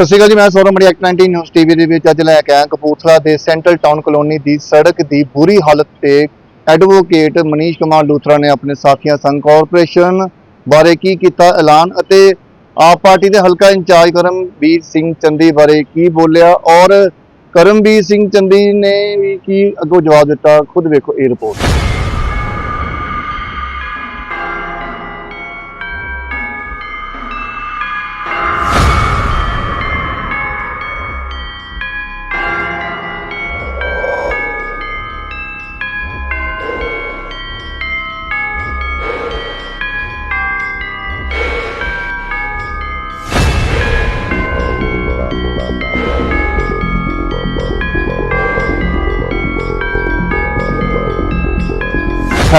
ਸਤਿ ਸ਼੍ਰੀ ਅਕਾਲ ਜੀ, ਮੈਂ ਸੌਰਵ ਮੜੀ ਐਕਟ 19 ਨਿਊਜ਼ ਟੀਵੀ ਦੇ ਵਿੱਚ ਅੱਜ ਲੈ ਕੇ ਆਇਆ ਕਪੂਰਥਲਾ ਦੇ ਸੈਂਟਰਲ ਟਾਊਨ ਕਲੋਨੀ ਦੀ ਸੜਕ ਦੀ ਬੁਰੀ ਹਾਲਤ ਤੇ ਐਡਵੋਕੇਟ ਮਨੀਸ਼ ਕੁਮਾਰ ਲੂਥਰਾ ਨੇ ਆਪਣੇ ਸਾਥੀਆਂ ਸੰਘ ਕਾਰਪੋਰੇਸ਼ਨ ਬਾਰੇ ਕੀ ਕੀਤਾ ਐਲਾਨ ਅਤੇ ਆਪ ਪਾਰਟੀ ਦੇ ਹਲਕਾ ਇੰਚਾਰਜ ਕਰਮਵੀਰ ਸਿੰਘ ਚੰਦੀ ਬਾਰੇ ਕੀ ਬੋਲਿਆ ਔਰ ਕਰਮਵੀਰ ਸਿੰਘ ਚੰਦੀ ਨੇ ਵੀ ਕੀ ਅੱਗੋਂ ਜਵਾਬ ਦਿੱਤਾ, ਖੁਦ ਵੇਖੋ ਇਹ ਰਿਪੋਰਟ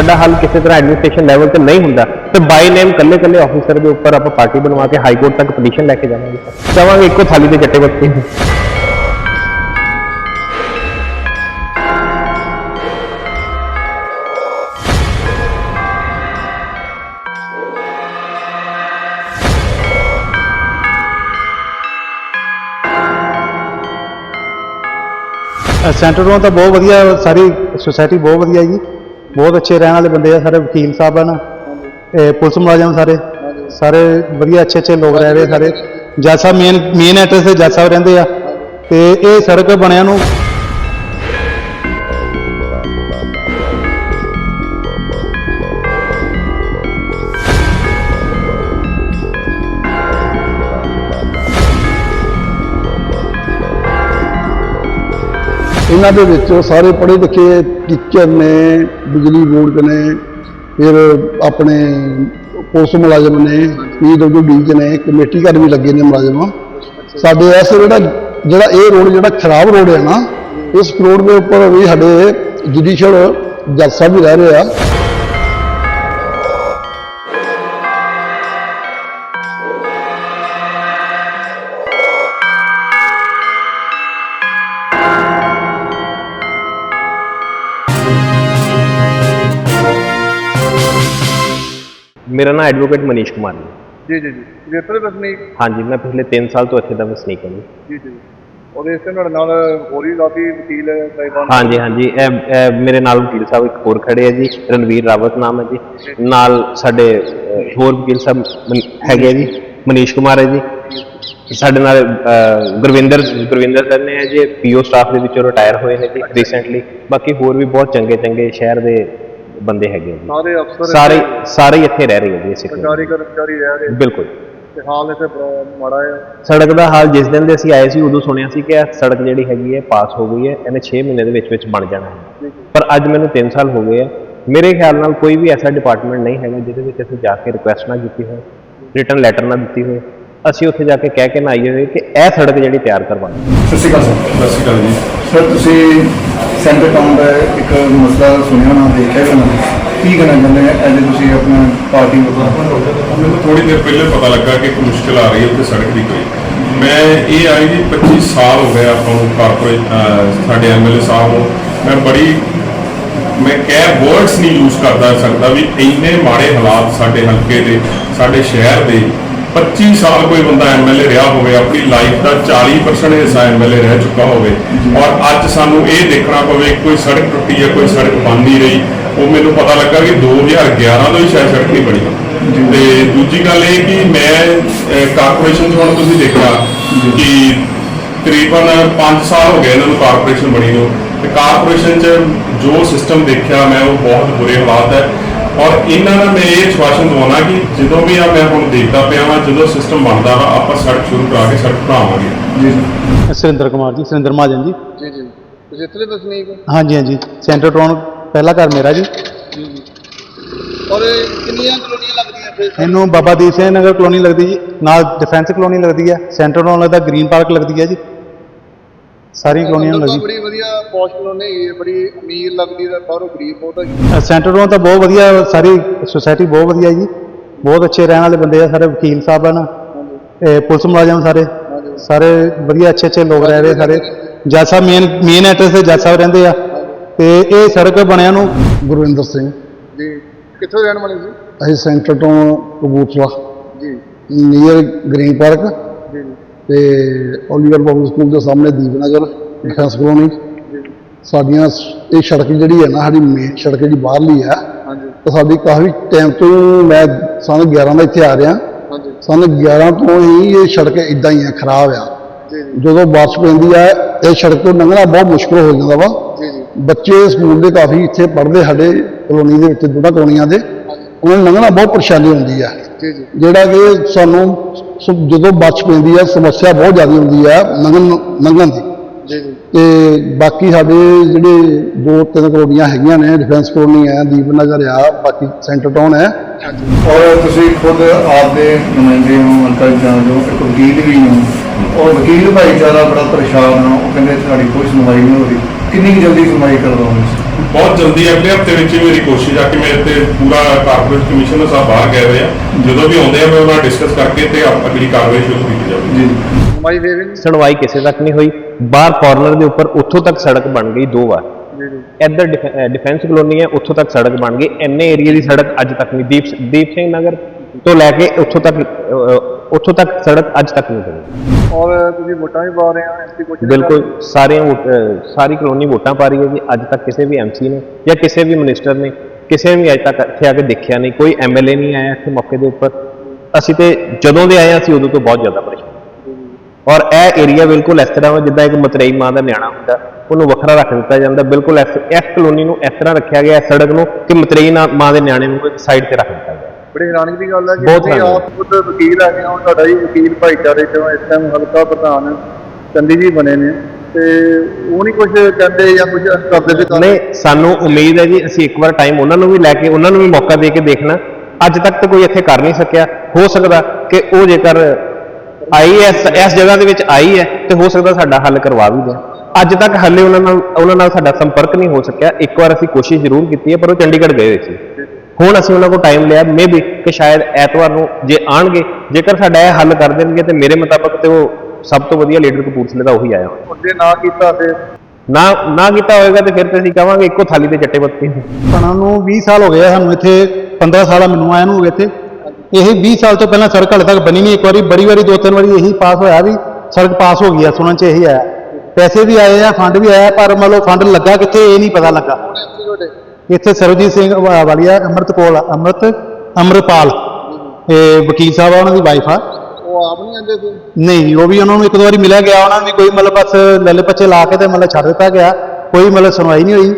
ਸਾਡਾ ਹੱਲ ਕਿਸੇ ਤਰ੍ਹਾਂ ਐਡਮਿਨਿਸਟ੍ਰੇਸ਼ਨ ਲੈਵਲ ਤੇ ਨਹੀਂ ਹੁੰਦਾ, ਤੇ ਬਾਈ ਨੇਮ ਕੱਲੇ ਕੱਲੇ ਆਫੀਸਰ ਦੇ ਉੱਪਰ ਆਪਾਂ ਪਾਰਟੀ ਬਣਵਾ ਕੇ ਹਾਈ ਕੋਰਟ ਤੱਕ ਪਟੀਸ਼ਨ ਲੈ ਕੇ ਜਾਵਾਂਗੇ ਚਾਹਾਂਗੇ ਇੱਕੋ ਥਾਲੀ ਦੇ ਚੱਟੇ ਬੱਤੇ ਸੈਂਟਰ ਤੋਂ ਤਾਂ ਬਹੁਤ ਵਧੀਆ ਸਾਰੀ ਸੁਸਾਇਟੀ ਬਹੁਤ ਵਧੀਆ ਜੀ। ਬਹੁਤ ਅੱਛੇ ਰਹਿਣ ਵਾਲੇ ਬੰਦੇ ਆ ਸਾਰੇ ਵਕੀਲ ਸਾਹਿਬ ਹਨ ਇਹ ਪੁਲਿਸ ਮੁਲਾਜ਼ਮ ਸਾਰੇ। ਸਾਰੇ ਵਧੀਆ, ਅੱਛੇ ਅੱਛੇ ਲੋਕ ਰਹਿ ਰਹੇ ਸਾਰੇ। ਜੱਜ ਸਾਹਿਬ ਮੇਨ ਮੇਨ ਐਡਰੈਸ ਤੇ ਜੱਜ ਸਾਹਿਬ ਰਹਿੰਦੇ ਆ। ਤੇ ਇਹ ਸੜਕ ਬਣਿਆ ਨੂੰ ਇਹਨਾਂ ਦੇ ਵਿੱਚੋਂ ਸਾਰੇ ਪੜ੍ਹੇ ਲਿਖੇ ਟੀਚਰ ਨੇ, ਬਿਜਲੀ ਬੋਰਡ ਨੇ, ਫਿਰ ਆਪਣੇ ਪੁਲਿਸ ਮੁਲਾਜ਼ਮ ਨੇ ਪੀਡਬਲਯੂਡੀ ਚ ਨੇ, ਕਮੇਟੀ ਘਰ ਵੀ ਲੱਗੇ ਨੇ ਮੁਲਾਜ਼ਮ। ਸਾਡੇ ਐਸ ਜਿਹੜਾ ਜਿਹੜਾ ਇਹ ਰੋਡ, ਜਿਹੜਾ ਖਰਾਬ ਰੋਡ ਹੈ ਨਾ, ਇਸ ਰੋਡ ਦੇ ਉੱਪਰ ਵੀ ਸਾਡੇ ਜੁਡੀਸ਼ੀਅਲ ਜੱਜ ਸਾਹਿਬ ਵੀ ਰਹਿ ਰਹੇ ਆ। ਮੇਰਾ ਨਾਮ ਐਡਵੋਕੇਟ ਮਨੀਸ਼ ਕੁਮਾਰ ਹੈ ਜੀ ਜੀ ਜੀ। ਜੇਤਰ ਵਸਨੀਕ ਹਾਂਜੀ ਮੈਂ ਪਿਛਲੇ 3 ਸਾਲ ਤੋਂ ਇੱਥੇ ਦਾ ਵਸਨੀਕ ਹਾਂ ਜੀ। ਜੀ ਜੀ। ਉਹਦੇ ਇਸ ਨਾਲ ਨਾਲ ਹੋਰ ਕਾਫੀ ਵਕੀਲ ਸਾਹਿਬਾਨ ਹਾਂਜੀ ਹਾਂਜੀ। ਇਹ ਇਹ ਮੇਰੇ ਨਾਲ ਵਕੀਲ ਸਾਹਿਬ ਇੱਕ ਹੋਰ ਖੜੇ ਆ ਜੀ ਰਣਵੀਰ ਰਾਵਤ ਨਾਮ ਹੈ ਜੀ। ਨਾਲ ਸਾਡੇ ਅਹ, ਹੋਰ ਵਕੀਲ ਸਾਹਿਬ ਮਨ- ਹੈਗੇ ਆ ਜੀ ਮਨੀਸ਼ ਕੁਮਾਰ ਹੈ ਜੀ। ਸਾਡੇ ਨਾਲ ਅਹ, ਗੁਰਵਿੰਦਰ ਗੁਰਵਿੰਦਰ ਸਰ ਨੇ ਹੈ ਜੀ। ਪੀਓ ਸਟਾਫ ਦੇ ਵਿੱਚੋਂ ਰਿਟਾਇਰ ਹੋਏ ਨੇ ਜੀ ਰੀਸੈਂਟਲੀ ਬਾਕੀ ਹੋਰ ਵੀ ਬਹੁਤ ਚੰਗੇ ਚੰਗੇ ਸ਼ਹਿਰ ਦੇ ਬੰਦੇ ਹੈਗੇ ਆ ਜੀ। ਸਾਰੇ ਅਫਸਰ ਸਾਰੇ ਸਾਰੇ ਹੀ ਇੱਥੇ ਰਹਿ ਰਹੇ ਆ ਜੀ ਸਰਕਾਰੀ ਕਰਮਚਾਰੀ ਰਹਿ ਰਹੇ ਬਿਲਕੁਲ। ਤੇ ਹਾਲ ਇੱਥੇ ਬੜਾ ਮਾੜਾ ਹੈ ਸੜਕ ਦਾ ਹਾਲ ਜਿਸ ਦਿਨ ਦੇ ਅਸੀਂ ਆਏ ਸੀ ਉਦੋਂ ਸੁਣਿਆ ਸੀ ਕਿ ਇਹ ਸੜਕ ਜਿਹੜੀ ਹੈਗੀ ਹੈ ਪਾਸ ਹੋ ਗਈ ਹੈ ਇਹਨੇ 6 ਮਹੀਨੇ ਦੇ ਵਿੱਚ ਵਿੱਚ ਬਣ ਜਾਣਾ ਹੈ। ਪਰ ਅੱਜ ਮੈਨੂੰ 3 ਸਾਲ ਹੋ ਗਏ ਆ। ਮੇਰੇ ਖਿਆਲ ਨਾਲ ਕੋਈ ਵੀ ਐਸਾ ਡਿਪਾਰਟਮੈਂਟ ਨਹੀਂ ਹੈਗਾ ਜਿਹਦੇ ਵਿੱਚ ਅਸੀਂ ਜਾ ਕੇ ਰਿਕੁਐਸਟ ਨਾ ਕੀਤੀ ਹੋਵੇ ਰਿਟਰਨ ਲੈਟਰ ਨਾ ਦਿੱਤੀ ਹੋਵੇ। ਅਸੀਂ ਉੱਥੇ ਜਾ ਕੇ ਕਹਿ ਕੇ ਨਾ ਆਈਏ ਹੋਏ ਕਿ ਇਹ ਸੜਕ ਜਿਹੜੀ ਤਿਆਰ ਕਰਵਾਉਣੀ ਸਤਿ ਸ਼੍ਰੀ ਅਕਾਲ ਸਰ। ਸਤਿ ਸ਼੍ਰੀ ਅਕਾਲ ਜੀ। ਸਰ ਤੁਸੀਂ ਸੈਂਟਰ ਟਾਊਨ ਦਾ ਇੱਕ ਮਸਲਾ ਸੁਣਿਆ ਹੋਣਾ ਦੇਖਿਆ ਹੋਣਾ ਕੀ ਕਹਿਣਾ ਚਾਹੁੰਦੇ ਆ? ਐਜ ਤੁਸੀਂ ਆਪਣਾ ਪਾਰਟੀ ਵੱਲੋਂ ਮੈਨੂੰ ਥੋੜੀ ਦੇਰ ਪਹਿਲੇ ਪਤਾ ਲੱਗਾ ਕਿ ਇੱਕ ਮੁਸ਼ਕਲ ਆ ਰਹੀ ਹੈ ਉੱਥੇ ਸੜਕ ਦੀ ਕੋਈ। ਮੈਂ ਇਹ ਆਈ ਜੀ 25 ਸਾਲ ਹੋ ਗਏ ਆਪਾਂ ਨੂੰ ਕਾਰਪੋਰੇਟ ਸਾਡੇ ਐਮਐਲਏ ਸਾਹਿਬ ਨੂੰ। ਮੈਂ ਬੜੀ, ਮੈਂ ਕਹਿ ਵਰਡਸ ਨਹੀਂ ਯੂਜ਼ ਕਰਦਾ ਸਕਦਾ ਵੀ ਇੰਨੇ ਮਾੜੇ ਹਾਲਾਤ ਸਾਡੇ ਹਲਕੇ ਦੇ, ਸਾਡੇ ਸ਼ਹਿਰ ਦੇ 25 ਸਾਲ ਕੋਈ ਬੰਦਾ ਐਮਐਲਏ ਰਿਹਾ ਹੋਵੇ ਆਪਣੀ ਲਾਈਫ ਦਾ 40% ਹਿੱਸਾ ਐਮਐਲਏ ਰਹਿ ਚੁੱਕਾ ਹੋਵੇ। ਔਰ ਅੱਜ ਸਾਨੂੰ ਇਹ ਦੇਖਣਾ ਪਵੇ ਕੋਈ ਸੜਕ ਟੁੱਟੀ ਹੈ ਕੋਈ ਸੜਕ ਬਣ ਨਹੀਂ ਰਹੀ। ਉਹ ਮੈਨੂੰ ਪਤਾ ਲੱਗਾ ਕਿ 2011 ਤੋਂ ਹੀ ਸ਼ਾਇਦ ਸੜਕ ਨਹੀਂ ਬਣੀ। ਤੇ ਦੂਜੀ ਗੱਲ ਇਹ ਕਿ ਮੈਂ ਕਾਰਪੋਰੇਸ਼ਨ ਹੁਣ ਤੁਸੀਂ ਦੇਖਿਆ ਕਿ ਤਕਰੀਬਨ 5 ਸਾਲ ਹੋ ਗਏ ਇਹਨਾਂ ਨੂੰ ਕਾਰਪੋਰੇਸ਼ਨ ਬਣੀ ਨੂੰ। ਤੇ ਕਾਰਪੋਰੇਸ਼ਨ 'ਚ ਜੋ ਸਿਸਟਮ ਦੇਖਿਆ ਮੈਂ ਉਹ ਬਹੁਤ ਬੁਰੇ ਹਾਲਾਤ ਹੈ। ਔਰ ਇਹਨਾਂ ਨਾਲ ਮੈਂ ਇਹ ਵਿਸ਼ਵਾਸਨ ਦਵਾਉਣਾ ਕਿ ਜਦੋਂ ਵੀ ਆ ਮੈਂ ਹੁਣ ਦੇਖਦਾ ਪਿਆ ਵਾਂ ਜਦੋਂ ਸਿਸਟਮ ਬਣਦਾ ਵਾ ਆਪਾਂ ਸੜਕ ਸ਼ੁਰੂ ਕਰਾ ਕੇ ਸੜਕ ਬਣਾਵਾਂਗੇ। ਜੀ ਸਰ। ਸੁਰਿੰਦਰ ਕੁਮਾਰ ਜੀ ਸੁਰਿੰਦਰ ਮਹਾਜਨ ਜੀ। ਜੀ ਜੀ। ਤੁਸੀਂ ਇੱਥੇ ਦੇ ਵਸਨੀਕ ਹੋ? ਹਾਂਜੀ ਹਾਂਜੀ। ਸੈਂਟਰ ਟਾਊਨ ਪਹਿਲਾ ਘਰ ਮੇਰਾ ਜੀ। ਔਰ ਕਿੰਨੀਆਂ ਕਲੋਨੀਆਂ ਲੱਗਦੀਆਂ ਫਿਰ ਇਹਨੂੰ ਬਾਬਾ ਦੀਪ ਸਿੰਘ ਨਗਰ ਕਲੋਨੀ ਲੱਗਦੀ ਜੀ। ਨਾਲ ਡਿਫੈਂਸ ਕਲੋਨੀ ਲੱਗਦੀ ਹੈ। ਸੈਂਟਰ ਟਾਊਨ ਲੱਗਦਾ ਗ੍ਰੀਨ ਪਾਰਕ ਲੱਗਦੀ ਹੈ ਜੀ। ਸਾਰੀ ਕਲੋਨੀਆਂ ਤਾਂ ਲੱਗਦੀ ਬੜੀ ਵਧੀਆ ਪੌਸ਼ ਕਲੋਨੀ ਹੈਗੀ ਹੈ ਬੜੀ ਅਮੀਰ ਲੱਗਦੀ ਹੈ ਬਾਹਰੋਂ ਗਰੀਬ ਬਹੁਤ ਹੈਗੀ ਸੈਂਟਰ ਤੋਂ ਤਾਂ ਬਹੁਤ ਵਧੀਆ ਸਾਰੀ ਸੁਸਾਇਟੀ ਬਹੁਤ ਵਧੀਆ ਜੀ। ਬਹੁਤ ਅੱਛੇ ਰਹਿਣ ਵਾਲੇ ਬੰਦੇ ਆ ਸਾਰੇ ਵਕੀਲ ਸਾਹਿਬ ਹਨ ਇਹ ਪੁਲਿਸ ਮੁਲਾਜ਼ਮ ਸਾਰੇ। ਸਾਰੇ ਵਧੀਆ ਅੱਛੇ ਅੱਛੇ ਲੋਕ ਰਹਿ ਰਹੇ ਸਾਰੇ। ਜੱਜ ਸਾਹਿਬ ਮੇਨ ਮੇਨ ਐਡਰੈਸ ਤੇ ਜੱਜ ਸਾਹਿਬ ਰਹਿੰਦੇ ਆ। ਤੇ ਇਹ ਸੜਕ ਬਣਿਆ ਨੂੰ ਗੁਰਵਿੰਦਰ ਸਿੰਘ। ਜੀ। ਕਿੱਥੋਂ ਰਹਿਣ ਵਾਲੇ ਜੀ ਅਸੀਂ ਸੈਂਟਰ ਤੋਂ ਕਬੂਤਰਾ ਜੀ। ਨੀਅਰ ਗ੍ਰੀਨ ਪਾਰਕ ਤੇ ਓਲੀਵਰ ਪਬਲਿਕ ਸਕੂਲ ਦੇ ਸਾਹਮਣੇ ਦੀਪਨਗਰ ਡਿਫੈਂਸ ਕਲੋਨੀ ਸਾਡੀਆਂ ਇਹ ਸੜਕ ਜਿਹੜੀ ਹੈ ਨਾ ਸਾਡੀ ਮੇਨ ਸੜਕ ਜਿਹੜੀ ਬਾਹਰਲੀ ਹੈ ਹਾਂਜੀ। ਤੇ ਸਾਡੀ ਕਾਫੀ ਟਾਈਮ ਤੋਂ ਮੈਂ ਸਨ 11 ਦਾ ਇੱਥੇ ਆ ਰਿਹਾ। ਸਨ 11 ਤੋਂ ਹੀ ਇਹ ਸੜਕ ਇਦਾਂ ਹੀ ਹੈ ਖਰਾਬ ਆ। ਜਦੋਂ ਬਾਰਿਸ਼ ਪੈਂਦੀ ਹੈ ਇਹ ਸੜਕ ਤੋਂ ਲੰਘਣਾ ਬਹੁਤ ਮੁਸ਼ਕਲ ਹੋ ਜਾਂਦਾ ਵਾ। ਬੱਚੇ ਸਕੂਲ ਦੇ ਕਾਫੀ ਇੱਥੇ ਪੜ੍ਹਦੇ ਸਾਡੇ ਕਲੋਨੀ ਦੇ ਵਿੱਚ ਦੋਨਾਂ ਕਲੋਨੀਆਂ ਦੇ। ਉਹਨਾਂ ਨੂੰ ਲੰਘਣਾ ਬਹੁਤ ਪਰੇਸ਼ਾਨੀ ਹੁੰਦੀ ਹੈ। ਜੀ ਜੀ। ਜਿਹੜਾ ਕਿ ਸਾਨੂੰ ਸ- ਜਦੋਂ ਬਾਰਿਸ਼ ਪੈਂਦੀ ਹੈ ਸਮੱਸਿਆ ਬਹੁਤ ਜ਼ਿਆਦਾ ਹੁੰਦੀ ਹੈ ਲੰਘਣ ਲੰਘਣ ਦੀ। ਜੀ ਜੀ। ਤੇ ਬਾਕੀ ਸਾਡੇ ਜਿਹੜੇ ਦੋ ਤਿੰਨ ਕਲੋਨੀਆਂ ਹੈਗੀਆਂ ਨੇ ਡਿਫੈਂਸ ਕਲੋਨੀ ਹੈ ਦੀਪਨਗਰ ਆ ਬਾਕੀ ਸੈਂਟਰ ਟਾਊਨ ਹੈ। ਔਰ ਤੁਸੀਂ ਖੁਦ ਆਪਦੇ ਨੁਮਾਇੰਦੇ ਹੋ ਅੰਕਲ ਜਾਨ ਜੋ ਇੱਕ ਵਕੀਲ ਵੀ ਹੋ। ਔਰ ਵਕੀਲ ਭਾਈਚਾਰਾ ਬੜਾ ਪਰੇਸ਼ਾਨ ਹੋ ਉਹ ਕਹਿੰਦੇ ਸਾਡੀ ਕੋਈ ਸੁਣਵਾਈ ਨਹੀਂ ਹੋ ਰਹੀ। ਕਿੰਨੀ ਕੁ ਜਲਦੀ ਸੁਣਵਾਈ ਕਰ ਦੋਗੇ ਬਹੁਤ ਜਲਦੀ ਅਗਲੇ ਹਫ਼ਤੇ ਵਿੱਚ ਹੀ ਮੇਰੀ ਕੋਸ਼ਿਸ਼ ਆ ਕਿ ਮੇਰੇ ਤੇ ਪੂਰਾ ਕਾਰਪੋਰੇਟ ਕਮਿਸ਼ਨਰ ਸਾਹਿਬ ਬਾਹਰ ਗਏ ਹੋਏ ਆ। ਜਦੋਂ ਵੀ ਆਉਂਦੇ ਆ ਮੈਂ ਉਹਨਾਂ ਨਾਲ ਡਿਸਕਸ ਕਰਕੇ ਤੇ ਆਪ- ਅਗਲੀ ਕਾਰਵਾਈ ਸ਼ੁਰੂ ਕੀਤੀ ਜਾਵੇ। ਜੀ। ਮਾਈ ਵੇਵਿੰਗ ਸੁਣਵਾਈ ਕਿਸੇ ਤੱਕ ਨਹੀਂ ਹੋਈ। ਬਾਹਰ ਕਾਰਨਰ ਦੇ ਉੱਪਰ ਉੱਥੋਂ ਤੱਕ ਸੜਕ ਬਣ ਗਈ ਦੋ ਵਾਰ। ਜੀ ਜੀ। ਇੱਧਰ ਡਿਫੈਂਸ ਕਲੋਨੀ ਹੈ ਉੱਥੋਂ ਤੱਕ ਸੜਕ ਬਣ ਗਈ। ਐਨੇ ਏਰੀਆ ਦੀ ਸੜਕ ਅੱਜ ਤੱਕ ਨਹੀਂ। ਦੀਪ ਦੀਪ ਸਿੰਘ ਨਗਰ ਤੋਂ ਲੈ ਕੇ ਉੱਥੋਂ ਤੱਕ ਉੱਥੋਂ ਤੱਕ ਸੜਕ ਅੱਜ ਤੱਕ ਨਹੀਂ ਬਣੀ। ਔਰ ਤੁਸੀਂ ਵੋਟਾਂ ਵੀ ਪਾ ਰਹੇ ਹੋ ਐਸਪੀ ਕੁਝ ਬਿਲਕੁਲ ਸਾਰੀਆਂ ਵੋਟ- ਅਹ, ਸਾਰੀ ਕਲੋਨੀ ਵੋਟਾਂ ਪਾ ਰਹੀ ਹੈ ਜੀ। ਅੱਜ ਤੱਕ ਕਿਸੇ ਵੀ ਐਮਸੀ ਨੇ ਜਾਂ ਕਿਸੇ ਵੀ ਮਿਨਿਸਟਰ ਨੇ ਕਿਸੇ ਵੀ ਅੱਜ ਤੱਕ ਇੱਥੇ ਆ ਕੇ ਦੇਖਿਆ ਨਹੀਂ। ਕੋਈ ਐਮਐਲਏ ਨਹੀਂ ਆਇਆ ਇੱਥੇ ਮੌਕੇ ਦੇ ਉੱਪਰ। ਅਸੀਂ ਤੇ ਜਦੋਂ ਦੇ ਆਏ ਹਾਂ, ਅਸੀਂ ਉਦੋਂ ਤੋਂ ਬਹੁਤ ਜ਼ਿਆਦਾ ਪਰੇਸ਼ਾਨ ਔਰ ਇਹ ਏਰੀਆ ਬਿਲਕੁਲ ਇਸ ਤਰ੍ਹਾਂ ਵਾ ਜਿੱਦਾਂ ਇੱਕ ਮਤਰੇਈ ਮਾਂ ਦਾ ਨਿਆਣਾ ਹੁੰਦਾ ਉਹਨੂੰ ਵੱਖਰਾ ਰੱਖ ਦਿੱਤਾ ਜਾਂਦਾ। ਬਿਲਕੁਲ ਇਸ ਇਸ ਕਲੋਨੀ ਨੂੰ ਇਸ ਤਰ੍ਹਾਂ ਰੱਖਿਆ ਗਿਆ ਇਸ ਸੜਕ ਨੂੰ ਕਿ ਮਤਰੇਈ ਨਾ- ਮਾਂ ਦੇ ਨਿਆਣੇ ਨੂੰ ਇੱਕ ਸਾਈਡ ਤੇ ਰੱਖ ਦਿੱਤਾ ਗਿਆ। ਬੜੀ ਹੈਰਾਨੀ ਦੀ ਗੱਲ ਹੈ ਕਿ ਬਹੁਤ ਤੁਸੀਂ। ਆਪ ਖੁਦ ਵਕੀਲ ਹੈਗੇ ਹੋ ਤੁਹਾਡਾ ਹੀ ਵਕੀਲ ਭਾਈਚਾਰੇ ਚੋਂ ਇਸ ਟਾਈਮ ਹਲਕਾ ਪ੍ਰਧਾਨ ਚੰਦੀ ਜੀ ਬਣੇ ਨੇ। ਤੇ ਉਹ ਨਹੀਂ ਕੁਝ ਕਹਿੰਦੇ ਜਾਂ ਕੁਝ ਕਰਦੇ ਤੇ ਨਹੀਂ ਸਾਨੂੰ ਉਮੀਦ ਹੈ ਜੀ ਅਸੀਂ ਇੱਕ ਵਾਰ ਟਾਈਮ ਉਹਨਾਂ ਨੂੰ ਵੀ ਲੈ ਕੇ ਉਹਨਾਂ ਨੂੰ ਵੀ ਮੌਕਾ ਦੇ ਕੇ ਦੇਖਣਾ। ਅੱਜ ਤੱਕ ਤਾਂ ਕੋਈ ਇੱਥੇ ਕਰ ਨਹੀਂ ਸਕਿਆ। ਹੋ ਸਕਦਾ ਕਿ ਉਹ ਜੇਕਰ ਆਈ ਇਸ ਇਸ ਜਗ੍ਹਾ ਦੇ ਵਿੱਚ ਆਈ ਹੈ ਤੇ ਹੋ ਸਕਦਾ ਸਾਡਾ ਹੱਲ ਕਰਵਾ ਵੀ ਦੇ ਅੱਜ ਤੱਕ ਹਾਲੇ ਉਹਨਾਂ ਨਾਲ ਉਹਨਾਂ ਨਾਲ ਸਾਡਾ ਸੰਪਰਕ ਨਹੀਂ ਹੋ ਸਕਿਆ। ਇੱਕ ਵਾਰ ਅਸੀਂ ਕੋਸ਼ਿਸ਼ ਜ਼ਰੂਰ ਕੀਤੀ ਹੈ ਪਰ ਉਹ ਚੰਡੀਗੜ੍ਹ ਗਏ ਹੋਏ ਸੀ। ਹੁਣ ਅਸੀਂ ਉਹਨਾਂ ਕੋਲ ਟਾਈਮ ਲਿਆ ਮੇਬੀ ਕਿ ਸ਼ਾਇਦ ਐਤਵਾਰ ਨੂੰ ਜੇ ਆਣਗੇ ਜੇਕਰ ਸਾਡਾ ਇਹ ਹੱਲ ਕਰ ਦੇਣਗੇ ਤੇ ਮੇਰੇ ਮੁਤਾਬਕ ਤੇ ਉਹ ਸਭ ਤੋਂ ਵਧੀਆ ਲੀਡਰ ਕਪੂਰਥਲੇ ਦਾ ਉਹੀ ਆਇਆ ਹੋਇਆ। ਅੱਗੇ ਨਾ ਕੀਤਾ ਤੇ? ਨਾ ਨਾ ਕੀਤਾ ਹੋਏਗਾ ਤੇ ਫਿਰ ਤੇ ਅਸੀਂ ਕਵਾਂਗੇ ਇੱਕੋ ਥਾਲੀ ਤੇ ਚੱਟੇ ਬੱਤੀ ਸਾਨੂੰ ਨੂੰ 20 ਸਾਲ ਹੋ ਗਏ ਸਾਨੂੰ ਇੱਥੇ 15 ਸਾਲ ਮੈਨੂੰ ਆਇਆ ਨੂੰ ਹੋ ਗਏ ਇੱਥੇ। ਇਹ 20 ਸਾਲ ਤੋਂ ਪਹਿਲਾਂ ਸੜਕ ਹਾਲੇ ਤੱਕ ਬਣੀ ਨਹੀਂ ਇੱਕ ਵਾਰੀ ਬੜੀ ਵਾਰੀ ਦੋ ਤਿੰਨ ਵਾਰੀ ਇਹੀ ਪਾਸ ਹੋਇਆ ਵੀ ਸੜਕ ਪਾਸ ਹੋ ਗਈ ਆ ਸੁਣਨ ਚ ਇਹੀ ਆਇਆ। ਪੈਸੇ ਵੀ ਆਏ ਆ ਫੰਡ ਵੀ ਆਇਆ ਪਰ ਮੰਨ ਲਓ ਫੰਡ ਲੱਗਾ ਕਿੱਥੇ ਇਹ ਨਹੀਂ ਪਤਾ ਲੱਗਾ। ਇੱਥੇ ਸਰਬਜੀਤ ਸਿੰਘ ਵਾ- ਵਾਲੀਆ ਅੰਮ੍ਰਿਤ ਕੋਲ ਆ, ਅੰਮ੍ਰਿਤ ਅੰਮ੍ਰਿਤਪਾਲ। ਇਹ ਵਕੀਲ ਸਾਹਿਬ ਆ ਉਹਨਾਂ ਦੀ ਵਾਈਫ ਆ। ਉਹ ਆਪ ਨਹੀਂ ਆਂਦੇ ਕੋਈ? ਨਹੀਂ ਉਹ ਵੀ ਉਹਨਾਂ ਨੂੰ ਇੱਕ ਦੋ ਵਾਰੀ ਮਿਲਿਆ ਗਿਆ ਉਹਨਾਂ ਨੂੰ ਵੀ ਕੋਈ ਮਤਲਬ ਬਸ ਲੱਲੇ ਪੱਚੇ ਲਾ ਕੇ ਤੇ ਮਤਲਬ ਛੱਡ ਦਿੱਤਾ ਗਿਆ। ਕੋਈ ਮਤਲਬ ਸੁਣਵਾਈ ਨਹੀਂ ਹੋਈ।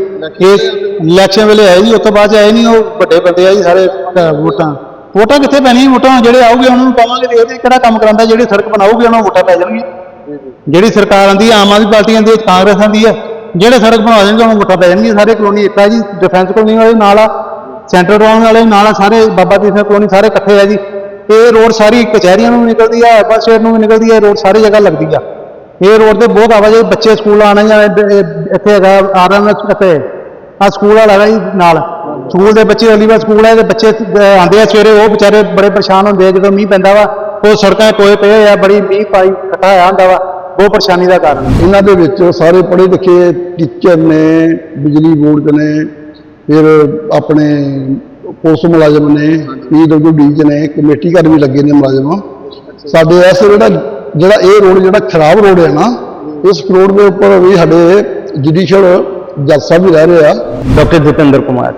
ਇਹ ਇਲੈਕਸ਼ਨ ਵੇਲੇ ਆਏ ਜੀ ਉਸ ਤੋਂ ਬਾਅਦ 'ਚ ਆਏ ਨਹੀਂ ਉਹ ਵੱਡੇ ਬੰਦੇ ਆ ਜੀ ਸਾਰੇ ਅਹ, ਵੋਟਾਂ। ਵੋਟਾਂ ਕਿੱਥੇ ਪੈਣੀਆਂ? ਵੋਟਾਂ ਜਿਹੜੇ ਆਉਗੇ ਉਹਨਾਂ ਨੂੰ ਪਾਵਾਂਗੇ ਤੇ ਇਹਦੇ ਕਿਹੜਾ ਕੰਮ ਕਰਾਂਦਾ ਜਿਹੜੀ ਸੜਕ ਬਣਾਉਗੇ ਉਹਨਾਂ ਨੂੰ ਵੋਟਾਂ ਪੈ ਜਾਣਗੀਆਂ। ਜਿਹੜੀ ਸਰਕਾਰ ਆਂਦੀ ਆਮ ਆਦਮੀ ਪਾਰਟੀ ਆਂਦੀ ਹੈ, ਕਾਂਗਰਸ ਆਂਦੀ ਹੈ ਜਿਹੜੇ ਸੜਕ ਬਣਾ ਦੇਣਗੇ ਉਹਨੂੰ ਮੁੱਠਾ ਪੈ ਜਾਣਗੀਆਂ ਸਾਰੇ ਕਲੋਨੀ ਇੱਕ ਆ ਜੀ ਡਿਫੈਂਸ ਕਲੋਨੀ ਵਾਲੇ ਨਾਲ ਆ ਸੈਂਟਰ ਟਾਊਨ ਵਾਲੇ ਨਾਲ ਆ ਸਾਰੇ ਬਾਬਾ ਦੀਪ ਸਿੰਘ ਕਲੋਨੀ ਸਾਰੇ ਇਕੱਠੇ ਆ ਜੀ। ਇਹ ਰੋਡ ਸਾਰੀ ਕਚਹਿਰੀਆਂ ਨੂੰ ਵੀ ਨਿਕਲਦੀ ਆ ਬੱਸ ਸਟੇਸ਼ਨ ਨੂੰ ਵੀ ਨਿਕਲਦੀ ਆ ਇਹ ਰੋਡ ਸਾਰੀ ਜਗ੍ਹਾ ਲੱਗਦੀ ਆ। ਇਹ ਰੋਡ ਤੇ ਬਹੁਤ ਆਵਾਜਾਈ ਬੱਚੇ ਸਕੂਲ ਆਣਾ ਜਾਂ ਇੱਧ- ਇਹ- ਇੱਥੇ ਹੈਗਾ ਆਰਐਮਐਸ ਇੱਥੇ ਆ ਸਕੂਲ ਵਾਲਾ ਹੈਗਾ ਜੀ ਨਾਲ। ਸਕੂਲ ਦੇ ਬੱਚੇ ਅਲੀਵਾ ਸਕੂਲ ਹੈ ਤੇ ਬੱਚੇ ਅਹ, ਆਉਂਦੇ ਆ ਸਵੇਰੇ ਉਹ ਵਿਚਾਰੇ ਬੜੇ ਪਰੇਸ਼ਾਨ ਹੁੰਦੇ ਆ ਜਦੋਂ ਮੀਂਹ ਪੈਂਦਾ ਵਾ ਉਹ ਸੜਕਾਂ 'ਤੇ ਟੋਏ ਪਏ ਹੋਏ ਆ ਬੜੀ ਮੀਂਹ ਪਾਈ ਇਕੱਠਾ ਹੋਇਆ ਹੁੰਦਾ ਵਾ। ਬਹੁਤ ਪਰੇਸ਼ਾਨੀ ਦਾ ਕਾਰਨ ਇਹਨਾਂ ਦੇ ਵਿੱਚ ਸਾਰੇ ਪੜ੍ਹੇ ਲਿਖੇ ਟੀਚਰ ਨੇ ਬਿਜਲੀ ਬੋਰਡ ਦੇ ਨੇ ਫਿਰ ਆਪਣੇ ਪੁਲਿਸ ਮੁਲਾਜ਼ਮ ਨੇ ਪੀਡਬਲਯੂਡੀ ਚ ਨੇ ਕਮੇਟੀ ਘਰ ਵੀ ਲੱਗੇ ਨੇ ਮੁਲਾਜ਼ਮ। ਸਾਡੇ ਐਸੇ ਜਿਹੜਾ ਜਿਹੜਾ ਇਹ ਰੋਡ ਜਿਹੜਾ ਖਰਾਬ ਰੋਡ ਹੈ ਨਾ ਇਸ ਰੋਡ ਦੇ ਉੱਪਰ ਵੀ ਸਾਡੇ ਜੁਡੀਸ਼ੀਅਲ ਜੱਜ ਸਾਹਿਬ ਵੀ ਰਹਿ ਰਹੇ ਆ। ਡਾਕਟਰ ਜਤਿੰਦਰ ਕੁਮਾਰ।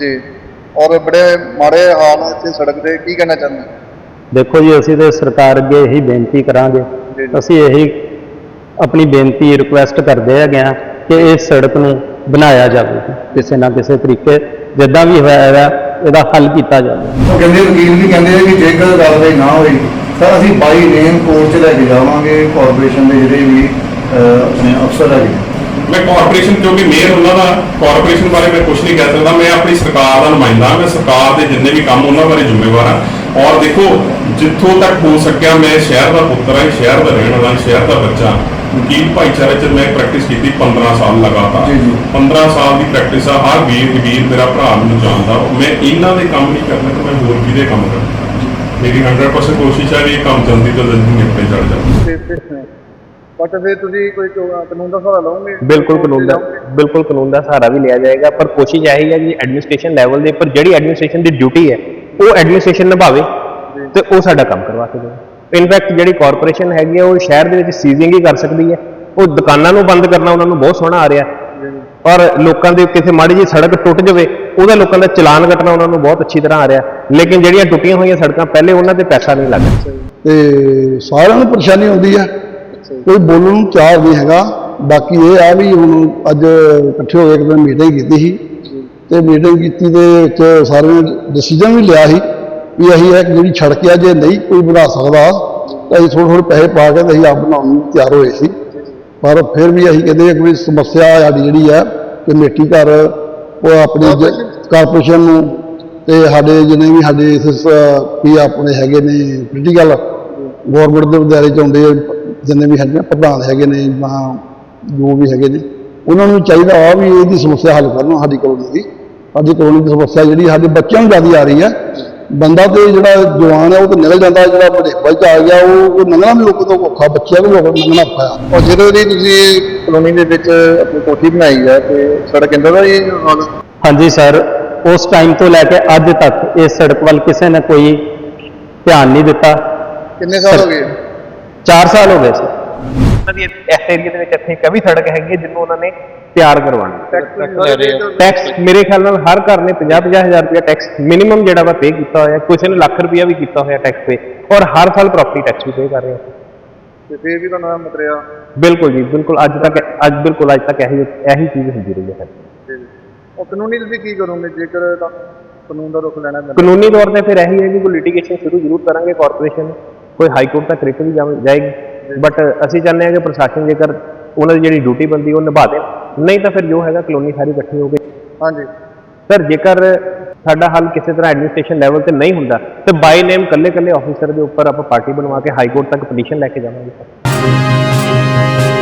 ਜੀ ਔਰ ਬੜੇ ਮਾੜੇ ਹਾਲ ਆ ਇੱਥੇ ਸੜਕ ਦੇ ਕੀ ਕਹਿਣਾ ਚਾਹੁੰਦੇ ਦੇਖੋ ਜੀ ਅਸੀਂ ਤੇ ਸਰਕਾਰ ਅੱਗੇ ਇਹੀ ਬੇਨਤੀ ਕਰਾਂਗੇ। ਅਸੀਂ ਇਹੀ ਆਪਣੀ ਬੇਨਤੀ ਰਿਕੁਐਸਟ ਕਰਦੇ ਹੈਗੇ ਆ ਕਿ ਇਸ ਸੜਕ ਨੂੰ ਬਣਾਇਆ ਜਾਵੇ ਕਿਸੇ ਨਾ ਕਿਸੇ ਤਰੀਕੇ ਜਿੱਦਾਂ ਵੀ ਹੋਇਆ ਹੈ ਇਹਦਾ ਹੱਲ ਕੀਤਾ ਜਾਵੇ। ਉਹ ਕਹਿੰਦੇ ਵਕੀਲ ਵੀ ਕਹਿੰਦੇ ਆ ਕਿ ਜੇਕਰ ਕਾਰਵਾਈ ਨਾ ਹੋਈ ਤਾਂ ਅਸੀਂ ਬਾਈ ਨੇਮ ਕੋਰਟ 'ਚ ਲੈ ਕੇ ਜਾਵਾਂਗੇ ਕਾਰਪੋਰੇਸ਼ਨ ਦੇ ਜਿਹੜੇ ਵੀ ਆਪਣੇ ਅਫਸਰ ਹੈਗੇ। ਮੈਂ ਕਾਰਪੋਰੇਸ਼ਨ ਕਿਉਂਕਿ ਮੇਅਰ ਉਹਨਾਂ ਦਾ ਕਾਰਪੋਰੇਸ਼ਨ ਬਾਰੇ ਮੈਂ ਕੁਝ ਨਹੀਂ ਕਹਿ ਸਕਦਾ ਮੈਂ ਆਪਣੀ ਸਰਕਾਰ ਦਾ ਨੁਮਾਇੰਦਾ ਹਾਂ। ਮੈਂ ਸਰਕਾਰ ਦੇ ਜਿੰਨੇ ਵੀ ਕੰਮ ਉਹਨਾਂ ਬਾਰੇ ਜ਼ਿੰਮੇਵਾਰ ਹਾਂ। ਔਰ ਦੇਖੋ ਜਿੱਥੋਂ ਤੱਕ ਹੋ ਸਕਿਆ ਮੈਂ ਸ਼ਹਿਰ ਦਾ ਪੁੱਤਰ ਹਾਂ ਸ਼ਹਿਰ ਦਾ ਰਹਿਣ ਵਾਲਾ ਸ਼ਹਿਰ ਦਾ ਬੱਚਾ ਵਕੀਲ ਭਾਈਚਾਰੇ 'ਚ ਮੈਂ ਪ੍ਰੈਕਟਿਸ ਕੀਤੀ 15 ਸਾਲ ਲਗਾਤਾਰ। ਜੀ, ਜੀ। 15 ਸਾਲ ਦੀ ਪ੍ਰੈਕਟਿਸ ਆ ਹਰ ਵੀਰ ਵੀਰ ਮੇਰਾ ਭਰਾ ਮੈਨੂੰ ਜਾਣਦਾ। ਮੈਂ ਇਹਨਾਂ ਦੇ ਕੰਮ ਨਹੀਂ ਕਰਨਾ ਤੇ ਮੈਂ ਹੋਰ ਕਿਹਦੇ ਕੰਮ ਕਰਨਾ। ਮੇਰੀ 100% ਕੋਸ਼ਿਸ਼ ਹੈ ਵੀ ਇਹ ਕੰਮ ਜਲਦੀ ਤੋਂ ਜਲਦੀ ਨਿਪਟੇ ਚੜ ਜਾਵੇ। ਬਟ ਫਿਰ ਤੁਸੀਂ ਕੋਈ ਕੋ- ਕਾਨੂੰਨ ਦਾ ਸਹਾਰਾ ਲਓਗੇ? ਬਿਲਕੁਲ ਕਾਨੂੰਨ ਦਾ ਬਿਲਕੁਲ ਕਾਨੂੰਨ ਦਾ ਸਹਾਰਾ ਵੀ ਲਿਆ ਜਾਏਗਾ ਪਰ ਕੋਸ਼ਿਸ਼ ਇਹੀ ਹੈ ਕਿ ਐਡਮਿਨਿਸਟ੍ਰੇਸ਼ਨ ਲੈਵਲ ਦੇ ਉੱਪਰ ਜਿਹੜੀ ਐਡਮਿਨਿਸਟ੍ਰੇਸ਼ਨ ਦੀ ਡਿਊਟੀ ਹੈ ਉਹ ਐਡਮਿਨਿਸਟ੍ਰੇਸ਼ਨ ਨਿਭਾਵੇ ਤੇ ਉਹ ਸਾਡਾ ਕੰਮ ਕਰਵਾ ਕੇ ਦੇਵੇ। ਇਨਫੈਕਟ ਜਿਹੜੀ ਕਾਰਪੋਰੇਸ਼ਨ ਹੈਗੀ ਆ, ਉਹ ਸ਼ਹਿਰ ਦੇ ਵਿੱਚ ਸੀਜ਼ਿੰਗ ਹੀ ਕਰ ਸਕਦੀ ਹੈ। ਉਹ ਦੁਕਾਨਾਂ ਨੂੰ ਬੰਦ ਕਰਨਾ ਉਹਨਾਂ ਨੂੰ ਬਹੁਤ ਸੋਹਣਾ ਆ ਰਿਹਾ। ਔਰ ਲੋਕਾਂ ਦੇ ਕਿਤੇ ਮਾੜੀ ਜਿਹੀ ਸੜਕ ਟੁੱਟ ਜਾਵੇ, ਉਹਦਾ ਲੋਕਾਂ ਦਾ ਚਲਾਨ ਕੱਟਣਾ ਉਹਨਾਂ ਨੂੰ ਬਹੁਤ ਅੱਛੀ ਤਰ੍ਹਾਂ ਆ ਰਿਹਾ। ਲੇਕਿਨ ਜਿਹੜੀਆਂ ਟੁੱਟੀਆਂ ਹੋਈਆਂ ਸੜਕਾਂ, ਪਹਿਲੇ ਉਹਨਾਂ ਤੇ ਪੈਸਾ ਨਹੀਂ ਲੱਗਦਾ। ਤੇ ਸਾਰਿਆਂ ਨੂੰ ਪਰੇਸ਼ਾਨੀ ਆਉਂਦੀ ਆ ਕੋਈ ਬੋਲਣ ਨੂੰ ਚਾਹ ਨਹੀਂ ਹੈਗਾ। ਬਾਕੀ ਇਹ ਆ ਵੀ ਹੁਣ ਅੱਜ ਇਕੱਠੇ ਹੋ ਕੇ ਇੱਕ ਮੀਟਿੰਗ ਕੀਤੀ ਸੀ। ਤੇ ਮੀਟਿੰਗ ਕੀਤੀ ਦੇ ਵਿੱਚ ਸਾਰਿਆਂ ਨੇ ਡਿਸੀਜਨ ਵੀ ਲਿਆ ਸੀ। ਵੀ ਅਸੀਂ ਇਹ ਜਿਹੜੀ ਸੜਕ ਆ ਜੇ ਨਹੀਂ ਕੋਈ ਬਣਾ ਸਕਦਾ ਤਾਂ ਅਸੀਂ ਥੋੜ੍ਹੇ ਥੋੜ੍ਹੇ ਪੈਸੇ ਪਾ ਕੇ ਅਸੀਂ ਆਪ ਬਣਾਉਣ ਨੂੰ ਤਿਆਰ ਹੋਏ ਸੀ। ਪਰ ਫਿਰ ਵੀ ਅਸੀਂ ਕਹਿੰਦੇ ਕਿ ਕੋਈ ਸਮੱਸਿਆ ਸਾਡੀ ਜਿਹੜੀ ਆ ਕਮੇਟੀ ਘਰ ਉਹ ਆਪਣੀ ਕਾਰਪੋਰੇਸ਼ਨ ਨੂੰ ਤੇ ਸਾਡੇ ਜਿੰਨੇ ਵੀ ਸਾਡੇ ਇਸ ਵੀ ਆਪਣੇ ਹੈਗੇ ਨੇ ਪੋਲੀਟੀਕਲ ਗਵਰਨਮੈਂਟ ਦੇ ਵਿਦਿਆਲੇ ਚ ਆਉਂਦੇ ਜਿੰਨੇ ਵੀ ਹੈਗੇ ਪ੍ਰਧਾਨ ਹੈਗੇ ਨੇ ਜਾਂ ਜੋ ਵੀ ਹੈਗੇ ਨੇ ਉਹਨਾਂ ਨੂੰ ਚਾਹੀਦਾ ਆ ਵੀ ਇਹਦੀ ਸਮੱਸਿਆ ਹੱਲ ਕਰਨ ਸਾਡੀ ਕਲੋਨੀ ਦੀ। ਸਾਡੀ ਕਲੋਨੀ ਦੀ ਸਮੱਸਿਆ ਜਿਹੜੀ ਸਾਡੇ ਬੱਚਿਆਂ ਨੂੰ ਜ਼ਿਆਦਾ ਆ ਰਹੀ ਹੈ ਬੰਦਾ ਤੇ ਜਿਹੜਾ ਜਵਾਨ ਹੈ ਉਹ ਤਾਂ ਨਿਕਲ ਜਾਂਦਾ ਜਿਹੜਾ ਬੁਢੇਪਾ ਚ ਆ ਗਿਆ ਉਹ ਉਹ ਲੰਘਣਾ ਵੀ ਲੋਕ ਤੋਂ ਔਖਾ ਬੱਚਿਆਂ ਨੂੰ ਲੋਕ ਲੰਘਣਾ ਔਖਾ ਔਰ ਜਦੋਂ ਦੀ ਤੁਸੀਂ ਕਲੋਨੀ ਦੇ ਵਿੱਚ ਆਪਣੀ ਕੋਠੀ ਬਣਾਈ ਹੈ ਤੇ ਸੜਕ ਇੰਦਾ ਦਾ ਇਹ ਹਾਂਜੀ ਸਰ। ਉਸ ਟਾਈਮ ਤੋਂ ਲੈ ਕੇ ਅੱਜ ਤੱਕ ਇਸ ਸੜਕ ਵੱਲ ਕਿਸੇ ਨੇ ਕੋਈ ਧਿਆਨ ਨਹੀਂ ਦਿੱਤਾ। ਕਿੰਨੇ ਸਾਲ ਹੋ ਗਏ? 4 ਸਾਲ ਹੋ ਗਏ ਸਰ। ਉਹਨਾਂ ਦੀ ਇਸ ਏਰੀਆ ਦੇ ਵਿੱਚ ਇੱਥੇ ਇੱਕ ਵੀ ਸੜਕ ਹੈਗੀ ਹੈ ਜਿਹਨੂੰ ਉਹਨਾਂ ਨੇ ਤਿਆਰ ਕਰਵਾਉਣਾ ਟੈਕਸ ਮੇਰੇ ਖਿਆਲ ਨਾਲ ਹਰ ਘਰ ਨੇ 50 ਹਜ਼ਾਰ ਰੁਪਇਆ ਟੈਕਸ ਮਿਨੀਮਮ ਜਿਹੜਾ ਵਾ ਪੇ ਕੀਤਾ ਹੋਇਆ ਕਿਸੇ ਨੇ ਲੱਖ ਰੁਪਇਆ ਵੀ ਕੀਤਾ ਹੋਇਆ ਟੈਕਸ ਪੇ ਔਰ ਹਰ ਸਾਲ ਪ੍ਰਾਪਰਟੀ ਟੈਕਸ ਵੀ ਪੇ ਕਰ ਰਹੇ ਆ ਤੇ ਫਿਰ ਵੀ ਤੁਹਾਨੂੰ ਇਹ ਮਤਰਿਆ ਬਿਲਕੁਲ ਜੀ ਬਿਲਕੁਲ ਅੱਜ ਤੱਕ ਅੱਜ ਬਿਲਕੁਲ ਅੱਜ ਤੱਕ ਇਹੀ ਇਹੀ ਚੀਜ਼ ਹੁੰਦੀ ਰਹੀ ਹੈ। ਉਹ ਕਾਨੂੰਨੀ ਤੁਸੀਂ ਕੀ ਕਰੋਗੇ? ਜੇਕਰ ਤੁਹਾਨੂੰ ਕਾਨੂੰਨ ਦਾ ਰੁਖ ਲੈਣਾ ਪੈਂਦਾ। ਕਾਨੂੰਨੀ ਤੌਰ ਤੇ ਫਿਰ ਇਹੀ ਹੈ ਕਿ ਕੋਈ ਲਿਟੀਗੇਸ਼ਨ ਸ਼ੁਰੂ ਜ਼ਰੂਰ ਕਰਾਂਗੇ ਕਾਰਪੋਰੇਸ਼ਨ ਕੋਈ ਹਾਈ ਕੋਰਟ ਤੱਕ ਰਿਟ ਵੀ ਜਾਵੇ- ਜਾਏਗੀ। ਬਟ ਅਸੀਂ ਚਾਹੁੰਦੇ ਹਾਂ ਕਿ ਪ੍ਰਸ਼ਾਸਨ ਜੇਕਰ ਉਹਨਾਂ ਦੀ ਜਿਹੜੀ ਡਿਊਟੀ ਬੰਦੀ ਉਹ ਨਿਭਾ ਦੇ। ਨਹੀਂ ਤਾਂ ਫਿਰ ਜੋ ਹੈਗਾ ਕਲੋਨੀ ਸਾਰੀ ਇਕੱਠੀ ਹੋ ਕੇ ਹਾਂਜੀ। ਸਰ ਜੇਕਰ ਸਾਡਾ ਹੱਲ ਕਿਸੇ ਤਰ੍ਹਾਂ ਐਡਮਿਨਿਸਟ੍ਰੇਸ਼ਨ ਲੈਵਲ ਤੇ ਨਹੀਂ ਹੁੰਦਾ ਤੇ ਬਾਈ ਨੇਮ ਕੱਲੇ ਕੱਲੇ ਆਫੀਸਰ ਦੇ ਉੱਪਰ ਆਪਾਂ ਪਾਰਟੀ ਬਣਵਾ ਕੇ ਹਾਈ ਕੋਰਟ ਤੱਕ ਪਟੀਸ਼ਨ ਲੈ ਕੇ ਜਾਵਾਂਗੇ। ਸਰ